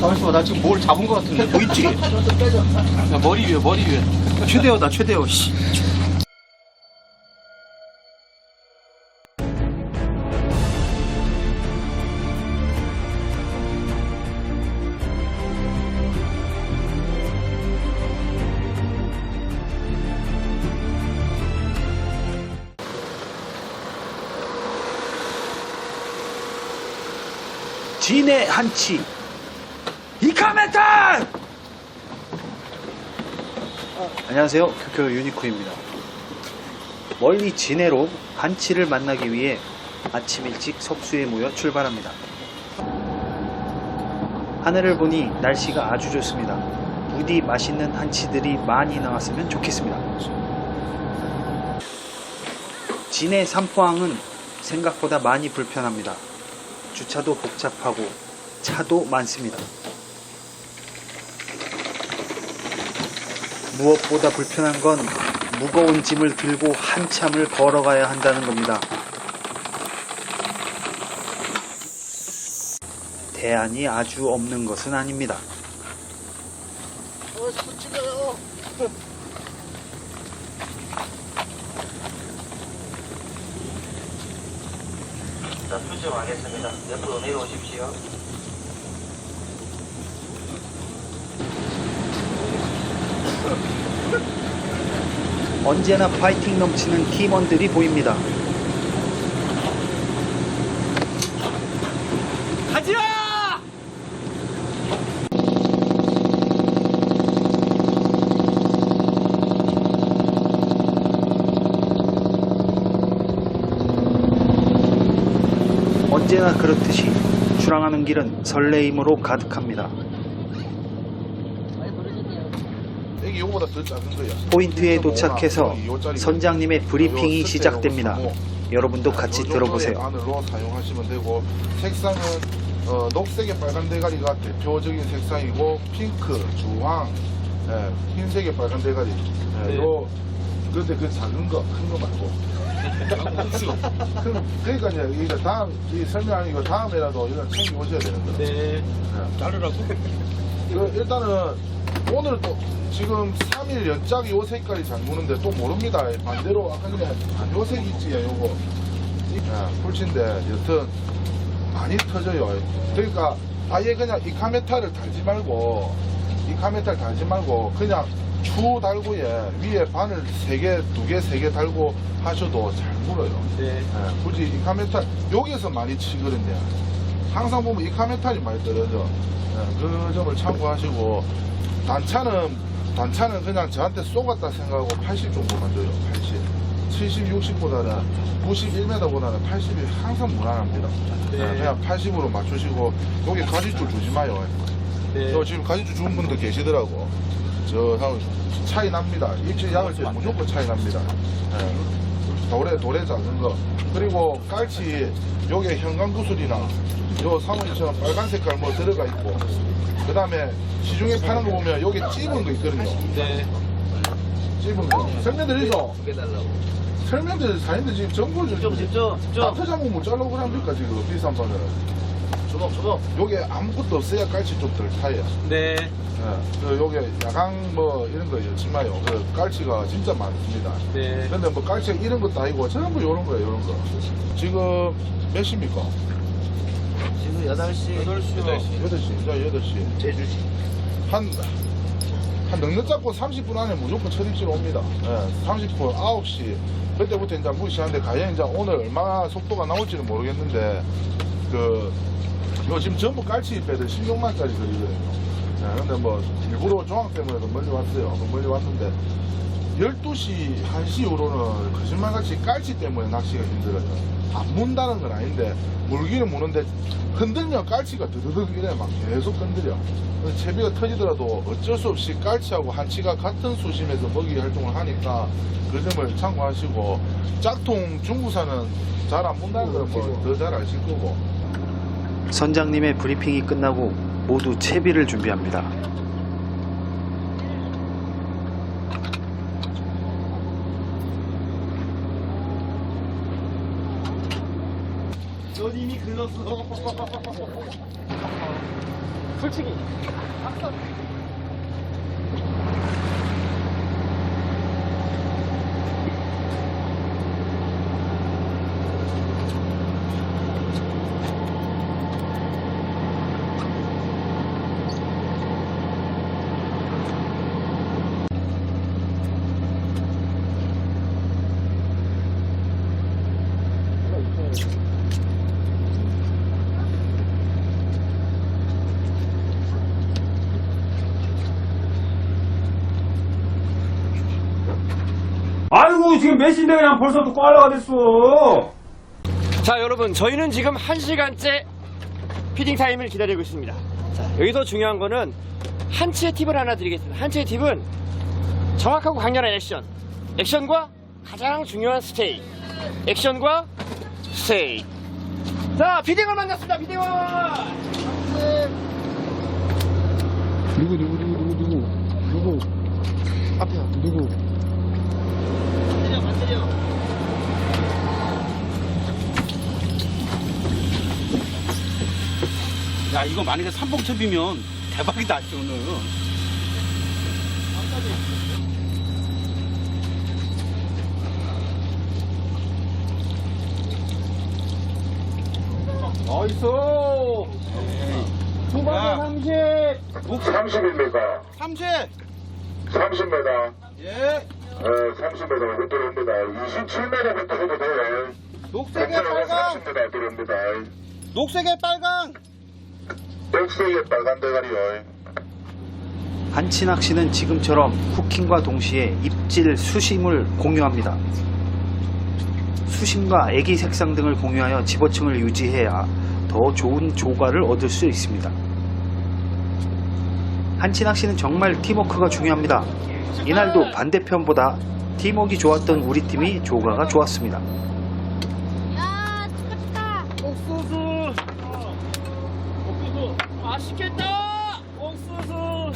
가만있어 봐. 나 지금 뭘 잡은 것 같은데. 보이지? 야, 머리 위에, 머리 위에. 최대어다, 최대어, 씨. 진의 한치 메탈 안녕하세요. 교교 유니코입니다. 멀리 진해로 한치를 만나기 위해 아침 일찍 석수에 모여 출발합니다. 하늘을 보니 날씨가 아주 좋습니다. 부디 맛있는 한치들이 많이 나왔으면 좋겠습니다. 진해 삼포항은 생각보다 많이 불편합니다. 주차도 복잡하고 차도 많습니다. 무엇보다 불편한 건 무거운 짐을 들고 한참을 걸어가야 한다는 겁니다. 대안이 아주 없는 것은 아닙니다. 자, 수정하겠습니다. 옆으로 내려오십시오. 언제나 파이팅 넘치는 팀원들이 보입니다. 가지마! 언제나 그렇듯이 출항하는 길은 설레임으로 가득합니다. 이게 요거보다 더 작은 거야. 포인트에 도착해서 선장님의 브리핑이 요 시작됩니다. 여러분도 요 같이 들어보세요. 안으로 사용하시면 되고 색상은 어, 녹색의 빨간 대가리가 대표적인 색상이고 핑크, 주황, 예, 흰색의 빨간 대가리. 예, 네. 요 그런데 그 작은 거, 큰 거 말고. 큰, 그러니까 이제 이거 다음 이 설명 이거 다음에라도 이거 챙겨 오셔야 되는 거예요. 네. 예. 자르라고? 그 일단은 오늘 또 지금 3일 연짝이 요 색깔이 잘 무는데 또 모릅니다. 반대로 아까 전에 아, 요색 있지 요거 예, 풀친데 여튼 많이 터져요. 그러니까 아예 그냥 이 카메타를 달지 말고 이 카메타를 달지 말고 그냥 추 달고 예, 위에 바늘 3개, 2개, 3개 달고 하셔도 잘 물어요. 네. 예, 굳이 이 카메탈 여기에서 많이 치거든요. 항상 보면 이 카메탈이 많이 떨어져. 예, 그 점을 참고하시고 단차는 단차는 그냥 저한테 쏘갔다 생각하고 80 정도만 줘요. 80. 70, 60보다는 91m보다는 80이 항상 무난합니다. 네. 예, 그냥 80으로 맞추시고 여기 가지줄 주지 마요. 네. 저 지금 가지줄 주는 분들 계시더라고. 저한 차이 납니다. 입질 약을 때 무조건 차이 납니다. 예. 돌에 돌에 작은 거. 그리고 깔치 요게 형광구슬이나 요 사모님처럼 빨간 색깔 뭐 들어가 있고 그 다음에 시중에 파는 거 보면 요게 찝은 거 있거든요. 네. 찝은 거. 설명드리죠? 설명드리 사인들 지금 정보를 집중, 집중, 집중. 나트장군 못 잘라고 그럽니까 지금 비싼 바늘. 주먹, 주먹. 요게 아무것도 없어야 깔치 좀 덜 타요. 네. 예, 그 요게 야광 뭐 이런 거 열지 마요. 그 깔치가 진짜 많습니다. 네. 근데 뭐 깔치가 이런 것도 아니고 전부 요런 거예요, 요런 거. 지금 몇 시입니까? 지금 8시. 8시. 8시, 이제 8시. 제주시. 한, 한 넉넉 잡고 30분 안에 무조건 첫 입질 옵니다. 예, 30분, 9시. 그때부터 이제 무시하는데, 과연 이제 오늘 얼마나 속도가 나올지는 모르겠는데, 그, 요 지금 전부 깔치 배들 16만짜리 거리거든요. 예, 근데 뭐, 일부러 조항 때문에도 멀리 왔어요. 그 멀리 왔는데, 12시, 1시 이후로는 거짓말같이 깔치 때문에 낚시가 힘들어요. 안 문다는 건 아닌데, 물기는 무는데, 흔들면 깔치가 드드득 이래 막 계속. 그래서 채비가 터지더라도 어쩔 수 없이 깔치하고 한치가 같은 수심에서 먹이 활동을 하니까 그 점을 참고하시고, 짝통 중국산은 잘안 문다는 건뭐더잘 아실 거고. 선장님의 브리핑이 끝나고 모두 채비를 준비합니다. 넌 이미 글렀어. 솔직히. 아 지금 몇 시인데 그냥 벌써 또 꽈라가 됐어 자, 여러분, 저희는 지금 1시간째 피딩 타임을 기다리고 있습니다. 자, 여기서 중요한 거는 한치의 팁을 하나 드리겠습니다. 한치의 팁은 정확하고 강렬한 액션. 액션과 가장 중요한 스테이. 액션과 스테이. 자, 피딩을 만났습니다, 피딩을! 누구 누구 누구 누구 누구 누구 앞에 누구 야 이거 만약에 삼봉첩이면 대박이다 저는 어이소! 초반에 30! 30입니까? 30! 30m. 예 어, 30m 들어옵니다. 27m부터 해도 돼요. 녹색에 괜찮아요. 빨강 30m 들어옵니다. 녹색에 빨강 백색에 빨간 대가리요. 한치 낚시는 지금처럼 후킹과 동시에 입질 수심을 공유합니다. 수심과 애기 색상 등을 공유하여 집어층을 유지해야 더 좋은 조과를 얻을 수 있습니다. 한치 낚시는 정말 팀워크가 중요합니다. 이날도 반대편보다 팀워크가 좋았던 우리 팀이 조과가 좋았습니다. 야, 축하 축하. 옥수수! 옥수수! 맛있겠다! 옥수수!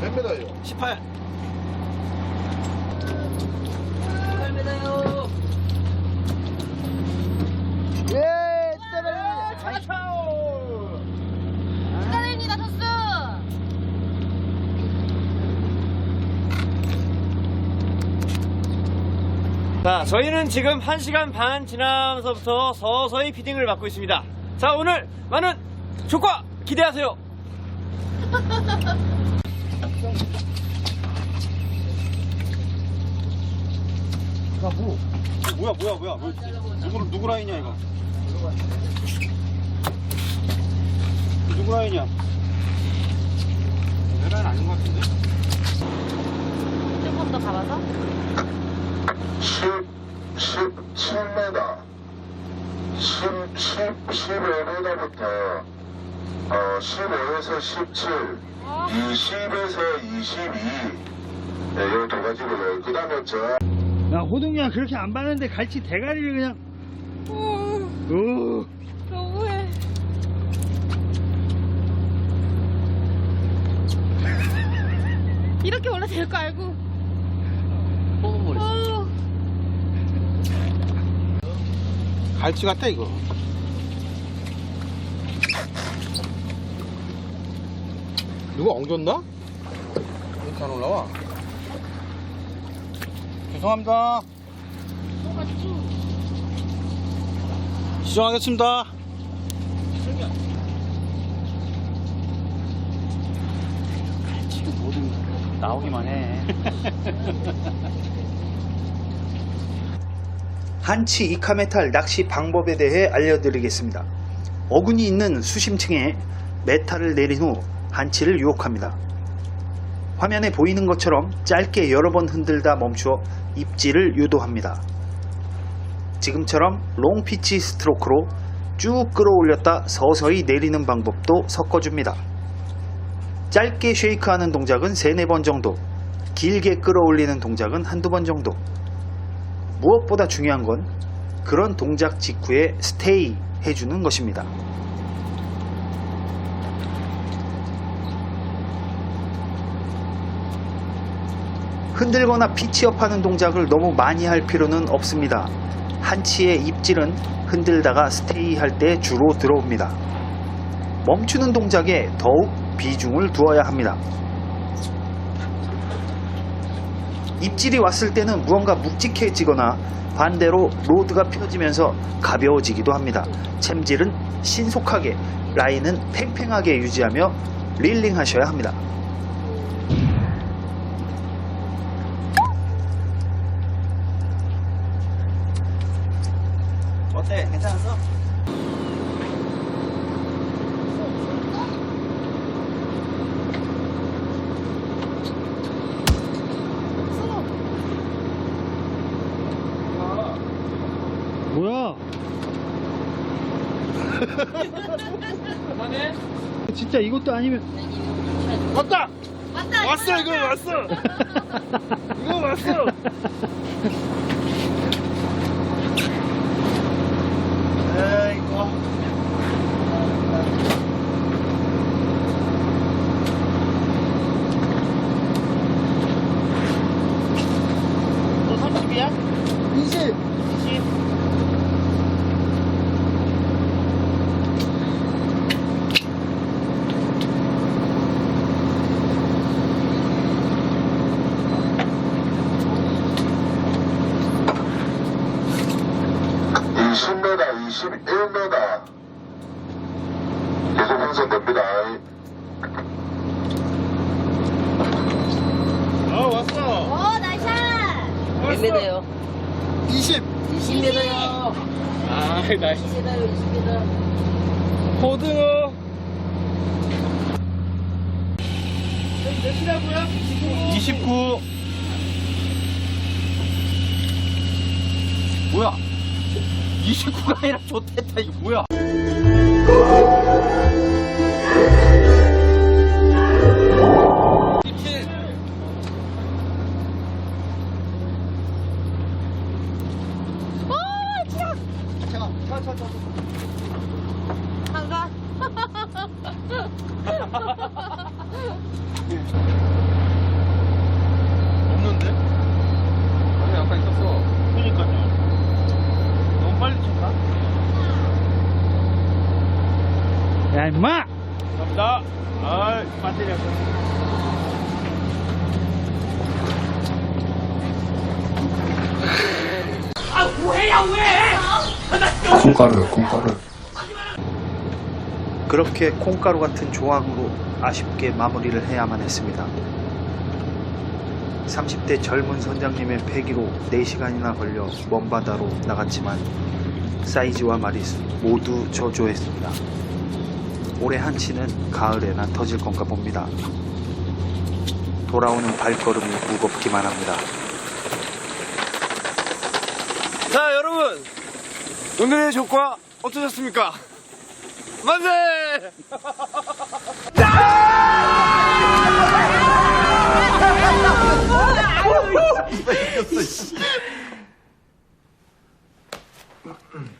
몇 메다요? 18 축하드립니다, 선수. 자, 저희는 지금 1시간 반 지나면서부터 서서히 피딩을 받고 있습니다. 자, 오늘 많은 조과 기대하세요. 뭐야 뭐야 뭐야 뭐, 누구 누구 라인이야 이거 누구 라인이야 내 라인 아닌 것 같은데 조금 더 가봐서. 10, 17m. 10, 10, 15m부터 어, 15에서 17, 20에서 22. 네, 이두 가지고요. 그 다음에 저 야 호동이야 그렇게 안 봤는데 갈치 대가리를 그냥 오 너무해. 이렇게 원래 될 거 알고. 어, 갈치 같다 이거 누가 엉겼나? 이렇게 안 올라와 죄송합니다 지정하겠습니다 나오기만 해. 한치 이카메탈 낚시 방법에 대해 알려드리겠습니다. 어군이 있는 수심층에 메탈을 내린 후 한치를 유혹합니다. 화면에 보이는 것처럼 짧게 여러 번 흔들다 멈추어 입질을 유도합니다. 지금처럼 롱피치 스트로크로 쭉 끌어올렸다 서서히 내리는 방법도 섞어줍니다. 짧게 쉐이크하는 동작은 3, 4번 정도, 길게 끌어올리는 동작은 한두 번 정도. 무엇보다 중요한 건 그런 동작 직후에 스테이 해주는 것입니다. 흔들거나 피치업하는 동작을 너무 많이 할 필요는 없습니다. 한치의 입질은 흔들다가 스테이 할 때 주로 들어옵니다. 멈추는 동작에 더욱 비중을 두어야 합니다. 입질이 왔을 때는 무언가 묵직해지거나 반대로 로드가 펴지면서 가벼워지기도 합니다. 챔질은 신속하게, 라인은 팽팽하게 유지하며 릴링 하셔야 합니다. 어때? 괜찮았어? 뭐야? 진짜 이것도 아니면 왔다! 왔다. 왔어, 이거 왔어! 이거 왔어! 에이구. 너 30이야? 20 20m, 21m. 계속 형성됩니다. 어, 왔어! 오, 나이스. 몇 미터요? 20 20m요. 아, 나이스. 20m요, 20m. 고등어. 몇이라고요? 29. 뭐야? 29가 아니라 좋댔다 이거 뭐야? 한가? 없는데? 아니 아까 있었어. 그러니까요. 너무 빨리 쳤나? 야 임마 감사합니다. 아, 배터리 없어. 콩가루 콩가루 그렇게 콩가루 같은 조항으로 아쉽게 마무리를 해야만 했습니다. 30대 젊은 선장님의 패기로 4시간이나 걸려 먼 바다로 나갔지만 사이즈와 마리수 모두 저조했습니다. 올해 한치는 가을에나 터질 건가 봅니다. 돌아오는 발걸음이 무겁기만 합니다. 자 여러분 오늘의 조과 어떠셨습니까? 만세!